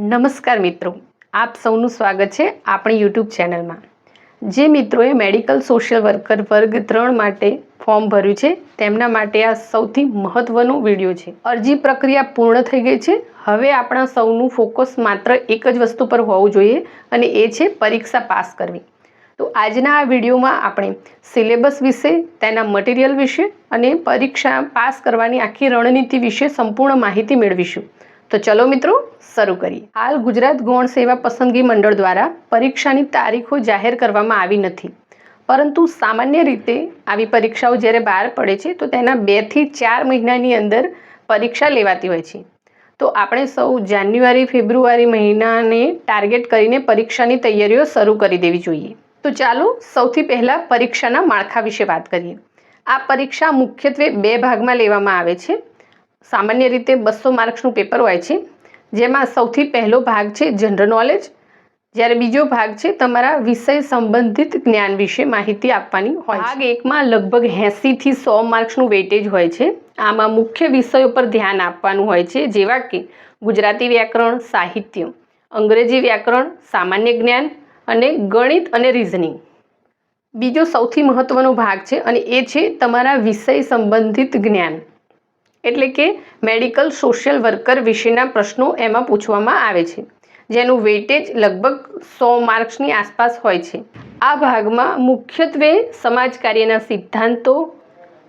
નમસ્કાર મિત્રો. આપ સૌનું સ્વાગત છે આપણી યુટ્યુબ ચેનલમાં. જે મિત્રોએ મેડિકલ સોશિયલ વર્કર વર્ગ ત્રણ માટે ફોર્મ ભર્યું છે, તેમના માટે આ સૌથી મહત્ત્વનો વીડિયો છે. અરજી પ્રક્રિયા પૂર્ણ થઈ ગઈ છે. હવે આપણા સૌનું ફોકસ માત્ર એક જ વસ્તુ પર હોવું જોઈએ અને એ છે પરીક્ષા પાસ કરવી. તો આજના આ વિડીયોમાં આપણે સિલેબસ વિશે, તેના મટીરિયલ વિશે અને પરીક્ષા પાસ કરવાની આખી રણનીતિ વિશે સંપૂર્ણ માહિતી મેળવીશું. તો ચલો મિત્રો, શરૂ કરીએ. હાલ ગુજરાત ગૌણ સેવા પસંદગી મંડળ દ્વારા પરીક્ષાની તારીખો જાહેર કરવામાં આવી નથી. પરંતુ સામાન્ય રીતે આવી પરીક્ષાઓ જ્યારે બહાર પડે છે, તો તેના બેથી ચાર મહિનાની અંદર પરીક્ષા લેવાતી હોય છે. તો આપણે સૌ જાન્યુઆરી, ફેબ્રુઆરી મહિનાને ટાર્ગેટ કરીને પરીક્ષાની તૈયારીઓ શરૂ કરી દેવી જોઈએ. તો ચાલો સૌથી પહેલાં પરીક્ષાના માળખા વિશે વાત કરીએ. આ પરીક્ષા મુખ્યત્વે બે ભાગમાં લેવામાં આવે છે. સામાન્ય રીતે બસો માર્ક્સનું પેપર હોય છે. જેમાં સૌથી પહેલો ભાગ છે જનરલ નોલેજ. જ્યારે બીજો ભાગ છે તમારા વિષય સંબંધિત જ્ઞાન વિશે માહિતી આપવાની હોય ભાગ એકમાં લગભગ એંસીથી સો માર્ક્સનું વેટેજ હોય છે. આમાં મુખ્ય વિષયો પર ધ્યાન આપવાનું હોય છે, જેવા કે ગુજરાતી વ્યાકરણ, સાહિત્ય, અંગ્રેજી વ્યાકરણ, સામાન્ય જ્ઞાન અને ગણિત અને રિઝનિંગ બીજો સૌથી મહત્ત્વનો ભાગ છે અને એ છે તમારા વિષય સંબંધિત જ્ઞાન. એટલે કે મેડિકલ સોશિયલ વર્કર વિશેના પ્રશ્નો એમાં પૂછવામાં આવે છે, જેનું વેટેજ લગભગ સો માર્ક્સની આસપાસ હોય છે. આ ભાગમાં મુખ્યત્વે સમાજ કાર્યના સિદ્ધાંતો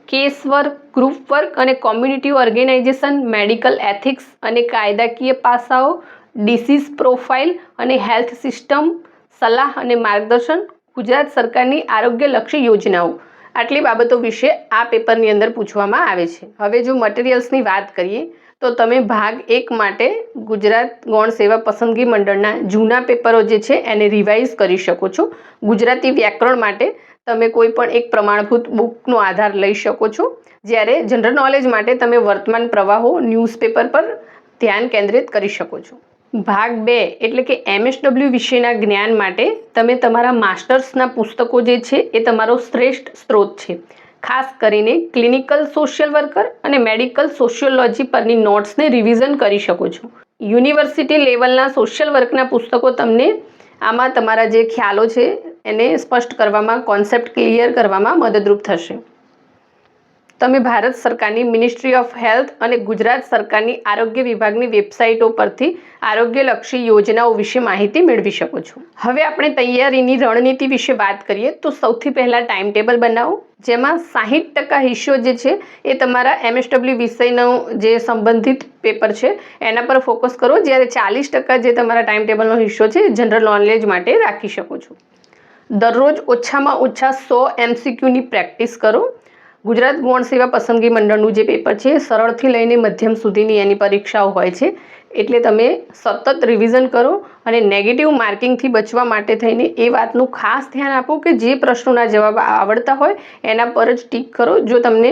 કેસ વર્ક ગ્રુપ વર્ક અને કોમ્યુનિટી ઓર્ગેનાઇઝેશન, મેડિકલ એથિક્સ અને કાયદાકીય પાસાઓ, ડિસીઝ પ્રોફાઇલ અને હેલ્થ સિસ્ટમ, સલાહ અને માર્ગદર્શન, ગુજરાત સરકારની આરોગ્યલક્ષી યોજનાઓ. આટલી બાબતો વિશે આ પેપરની અંદર પૂછવામાં આવે છે. હવે જો મટીરિયલ્સની વાત કરીએ, તો તમે ભાગ એક માટે ગુજરાત ગૌણ સેવા પસંદગી મંડળના જૂના પેપરો જે છે એને રિવાઇઝ કરી શકો છો. ગુજરાતી વ્યાકરણ માટે તમે કોઈ પણ એક પ્રમાણભૂત બુકનો આધાર લઈ શકો છો. જ્યારે જનરલ નોલેજ માટે તમે વર્તમાન પ્રવાહો ન્યૂઝપેપર પર ધ્યાન કેન્દ્રિત કરી શકો છો. ભાગ બે, એટલે કે એમએસડબલ્યુ વિશેના જ્ઞાન માટે તમે તમારા માસ્ટર્સના પુસ્તકો જે છે એ તમારો શ્રેષ્ઠ સ્ત્રોત છે. ખાસ કરીને ક્લિનિકલ સોશિયલ વર્કર અને મેડિકલ સોશિયોલોજી પરની નોટ્સને રિવિઝન કરી શકો છો. યુનિવર્સિટી લેવલના સોશિયલ વર્કના પુસ્તકો તમને આમાં તમારા જે ખ્યાલો છે એને સ્પષ્ટ કરવામાં, કોન્સેપ્ટ ક્લિયર કરવામાં મદદરૂપ થશે. તમે ભારત સરકારની મિનિસ્ટ્રી ઓફ હેલ્થ અને ગુજરાત સરકારની આરોગ્ય વિભાગની વેબસાઇટો પરથી આરોગ્યલક્ષી યોજનાઓ વિશે માહિતી મેળવી શકો છો. હવે આપણે તૈયારીની રણનીતિ વિશે વાત કરીએ તો સૌથી પહેલાં ટાઈમ ટેબલ બનાવો, જેમાં સાહીઠ ટકા હિસ્સો જે છે એ તમારા એમએસડબલ્યુ વિષયનો જે સંબંધિત પેપર છે, એના પર ફોકસ કરો. જ્યારે ચાલીસ ટકા જે તમારા ટાઈમ ટેબલનો હિસ્સો છે જનરલ નોલેજ માટે રાખી શકો છો. દરરોજ ઓછામાં ઓછા સો એમસીક્યુની પ્રેક્ટિસ કરો. ગુજરાત ગૌણ સેવા પસંદગી મંડળનું જે પેપર છે, સરળથી લઈને મધ્યમ સુધીની એની પરીક્ષાઓ હોય છે. એટલે તમે સતત રિવિઝન કરો અને નેગેટિવ માર્કિંગથી બચવા માટે થઈને એ વાતનું ખાસ ધ્યાન આપો કે જે પ્રશ્નોના જવાબ આવડતા હોય એના પર જ ટીક કરો. જો તમને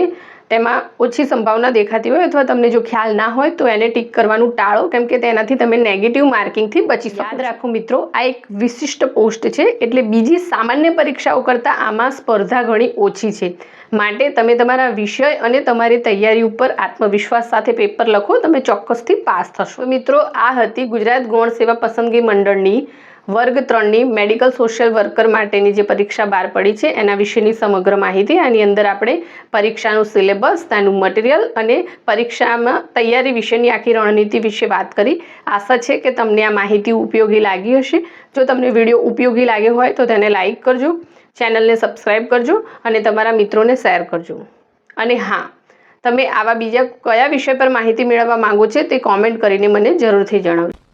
તેમાં ઓછી સંભાવના દેખાતી હોય અથવા તમને જો ખ્યાલ ના હોય તો એને ટીક કરવાનું ટાળો કેમ કે તેનાથી તમે નેગેટિવ માર્કિંગથી બચી શકો યાદ રાખો મિત્રો આ એક વિશિષ્ટ પોસ્ટ છે એટલે બીજી સામાન્ય પરીક્ષાઓ કરતાં આમાં સ્પર્ધા ઘણી ઓછી છે. માટે તમે તમારા વિષય અને તમારી તૈયારી ઉપર આત્મવિશ્વાસ સાથે પેપર લખો તમે ચોક્કસથી પાસ થશો. મિત્રો આ હતી ગુજરાત ગૌણ સેવા પસંદગી મંડળની વર્ગ ત્રણની મેડિકલ સોશિયલ વર્કર માટેની જે પરીક્ષા બહાર પડી છે, એના વિશેની સમગ્ર માહિતી આની અંદર આપણે પરીક્ષાનું સિલેબસ, તેનું મટીરિયલ અને પરીક્ષામાં તૈયારી વિશેની આખી રણનીતિ વિશે વાત કરી. આશા છે કે તમને આ માહિતી ઉપયોગી લાગી હશે. જો તમને વીડિયો ઉપયોગી લાગ્યો હોય તો તેને લાઇક કરજો, ચેનલને સબસ્ક્રાઈબ કરજો અને તમારા મિત્રોને શેર કરજો. અને હા, તમે આવા બીજા કયા વિષય પર માહિતી મેળવવા માંગો છો તે કોમેન્ટ કરીને મને જરૂરથી જણાવજો.